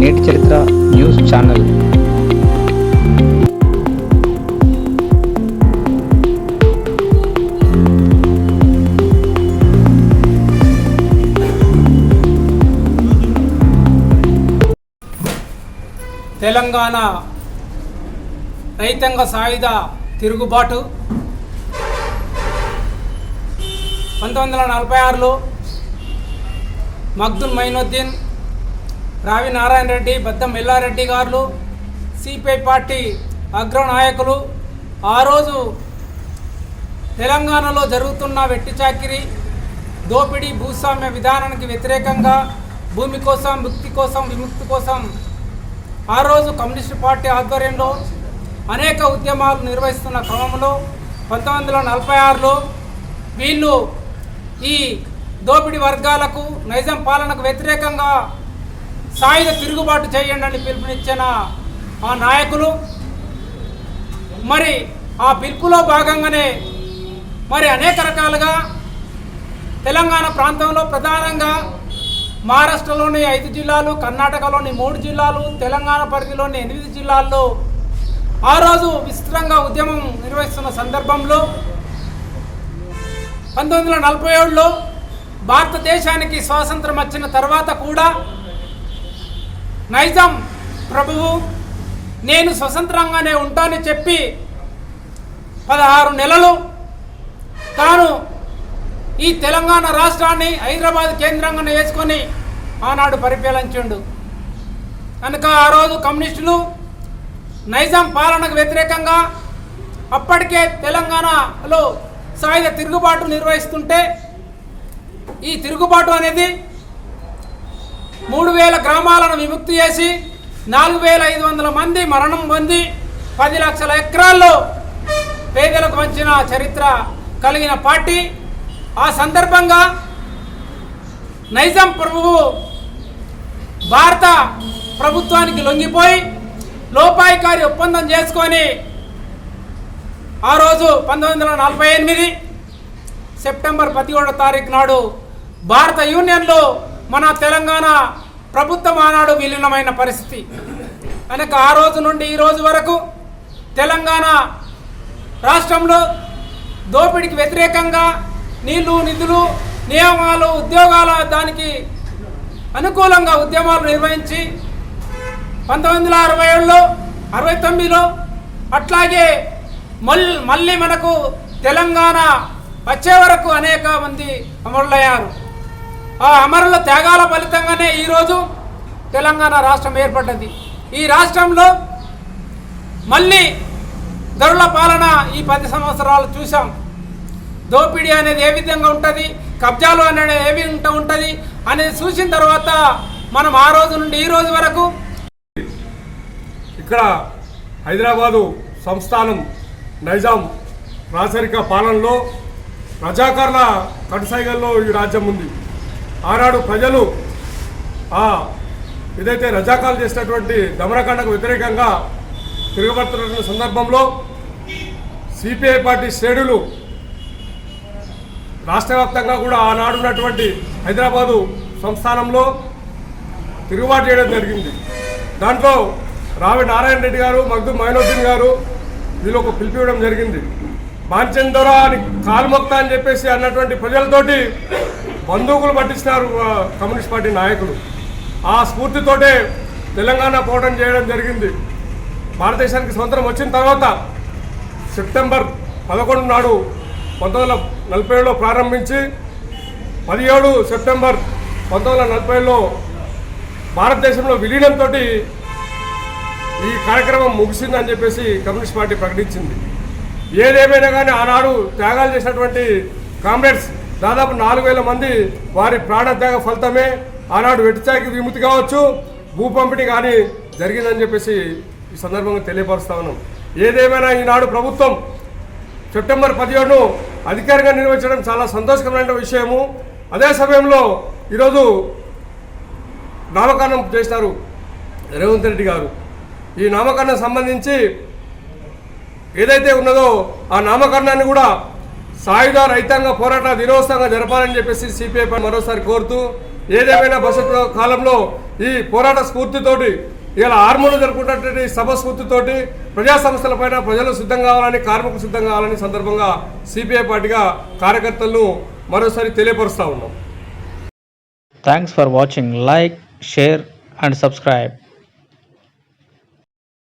నేటి చరిత్ర news channel. Telangana రైతాంగ సాయుధ తిరుగుబాటు. పంతొమ్మిది వందల నలభై ఆరులో మగ్దుల్ మైనుద్దీన్ రావి నారాయణ రెడ్డి బద్దం ఎల్లారెడ్డి గారు సిపిఐ పార్టీ అగ్ర నాయకులు. ఆ రోజు తెలంగాణలో జరుగుతున్న వెట్టి చాకిరి దోపిడీ భూస్వామ్య విధానానికి వ్యతిరేకంగా భూమి కోసం ముక్తి కోసం విముక్తి కోసం ఆ రోజు కమ్యూనిస్టు పార్టీ ఆధ్వర్యంలో అనేక ఉద్యమాలు నిర్వహిస్తున్న క్రమంలో పంతొమ్మిది వందల నలభై ఆరులో వీళ్ళు ఈ దోపిడీ వర్గాలకు నైజాం పాలనకు వ్యతిరేకంగా సాయుధ తిరుగుబాటు చేయండి అని పిలుపునిచ్చిన ఆ నాయకులు. మరి ఆ పిలుపులో భాగంగానే మరి అనేక రకాలుగా తెలంగాణ ప్రాంతంలో ప్రధానంగా మహారాష్ట్రలోని ఐదు జిల్లాలు కర్ణాటకలోని మూడు జిల్లాలు తెలంగాణ పరిధిలోని ఎనిమిది జిల్లాల్లో ఆ రోజు విస్తృతంగా ఉద్యమం నిర్వహిస్తున్న సందర్భంలో పంతొమ్మిది వందల నలభై ఏడులో భారతదేశానికి స్వాతంత్రం వచ్చిన తర్వాత కూడా నైజాం ప్రభువు. నేను స్వతంత్రంగానే ఉంటానని చెప్పి పదహారు నెలలు తాను ఈ తెలంగాణ రాష్ట్రాన్ని హైదరాబాద్ కేంద్రంగా వేసుకొని ఆనాడు పరిపాలించిండు. కనుక ఆ రోజు కమ్యూనిస్టులు నైజాం పాలనకు వ్యతిరేకంగా అప్పటికే తెలంగాణలో సాయుధ తిరుగుబాటు నిర్వహిస్తుంటే ఈ తిరుగుబాటు అనేది మూడు వేల గ్రామాలను విముక్తి చేసి నాలుగు వేల ఐదు వందల మంది మరణం పొంది పది లక్షల ఎకరాల్లో పేదలకు వంచిన చరిత్ర కలిగిన పార్టీ. ఆ సందర్భంగా నైజాం ప్రభువు భారత ప్రభుత్వానికి లొంగిపోయి లోపాయికారి ఒప్పందం చేసుకొని ఆ రోజు పంతొమ్మిది వందల నలభై ఎనిమిది సెప్టెంబర్ పదిహేడో తారీఖు నాడు భారత యూనియన్లో మన తెలంగాణ ప్రభుత్వం ఆనాడు విలీనమైన పరిస్థితి. కనుక ఆ రోజు నుండి ఈ రోజు వరకు తెలంగాణ రాష్ట్రంలో దోపిడికి వ్యతిరేకంగా నీళ్ళు నిధులు నియమాలు ఉద్యోగాల దానికి అనుకూలంగా ఉద్యమాలు నిర్వహించి పంతొమ్మిది వందల అరవై ఏడులో అరవై తొమ్మిదిలో అట్లాగే మల్ మళ్ళీ మనకు తెలంగాణ వచ్చే వరకు అనేక మంది అమరులయ్యారు. ఆ అమరుల త్యాగాల ఫలితంగానే ఈరోజు తెలంగాణ రాష్ట్రం ఏర్పడ్డది. ఈ రాష్ట్రంలో మళ్ళీ ధరుల పాలన ఈ పది సంవత్సరాలు చూసాం దోపిడీ అనేది ఏ విధంగా ఉంటుంది? కబ్జాలు అనేది ఏ విధంగా ఉంటుంది? అనేది చూసిన తర్వాత మనం ఆ రోజు నుండి ఈ రోజు వరకు ఇక్కడ హైదరాబాదు సంస్థానం నైజాం రాచరిక పాలనలో రజాకర్ల కటుసైగల్లో ఈ రాజ్యం ఉంది. ఆనాడు ప్రజలు ఆ ఏదైతే రజాకాలు చేసినటువంటి దమరకాండకు వ్యతిరేకంగా తిరగబడుతున్న సందర్భంలో సిపిఐ పార్టీ శ్రేణులు రాష్ట్ర వ్యాప్తంగా కూడా ఆనాడు ఉన్నటువంటి హైదరాబాదు సంస్థానంలో తిరుగుబాటు చేయడం జరిగింది. దాంట్లో రావి నారాయణ రెడ్డి గారు మగ్దు మైనోద్దీన్ గారు వీళ్ళు ఒక పిలిపివ్వడం జరిగింది. బాంచందొర అని కాలుమొక్త అని చెప్పేసి అన్నటువంటి ప్రజలతోటి బంధువులు పట్టించినారు కమ్యూనిస్ట్ పార్టీ నాయకులు. ఆ స్ఫూర్తితోటే తెలంగాణ పోవడం చేయడం జరిగింది. భారతదేశానికి స్వతంత్రం వచ్చిన తర్వాత సెప్టెంబర్ పదకొండు నాడు పంతొమ్మిది వందల నలభై ఏడులో ప్రారంభించి పదిహేడు సెప్టెంబర్ పంతొమ్మిది వందల నలభైలో భారతదేశంలో విలీనంతో ఈ కార్యక్రమం ముగిసిందని చెప్పేసి కమ్యూనిస్ట్ పార్టీ ప్రకటించింది. ఏదేమైనా కానీ ఆనాడు త్యాగాలు చేసినటువంటి కామ్రేడ్స్ దాదాపు నాలుగు వేల మంది వారి ప్రాణత్యాగ ఫలితమే ఆనాడు వెట్టిచాకి విముక్తి కావచ్చు. భూ పంపిణీ కానీ జరిగిందని చెప్పేసి ఈ సందర్భంగా తెలియపరుస్తా ఉన్నాం. ఏదేమైనా ఈనాడు ప్రభుత్వం సెప్టెంబర్ పదిహేడును అధికారికంగా నిర్వహించడం చాలా సంతోషకరమైన విషయము. అదే సమయంలో ఈరోజు నామకరణం చేసినారు రేవంత్ రెడ్డి గారు. ఈ నామకరణం సంబంధించి ఏదైతే ఉన్నదో ఆ నామకరణాన్ని కూడా సాయుధ రైతాంగ పోరాట దినోత్సవంగా జరపాలని చెప్పేసి సిపిఐ మరోసారి కోరుతూ ఏదేమైనా భవిష్యత్తు కాలంలో ఈ పోరాట స్ఫూర్తితోటి ఇలా ఆర్మూలు జరుపుకున్నటువంటి సభ స్ఫూర్తితోటి ప్రజా సంస్థలపైన ప్రజలు సిద్ధం కావాలని కార్మికులు సిద్ధం కావాలని సందర్భంగా సిపిఐ పార్టీగా కార్యకర్తలను మరోసారి తెలియపరుస్తూ ఉన్నాం. Thanks for watching like share and subscribe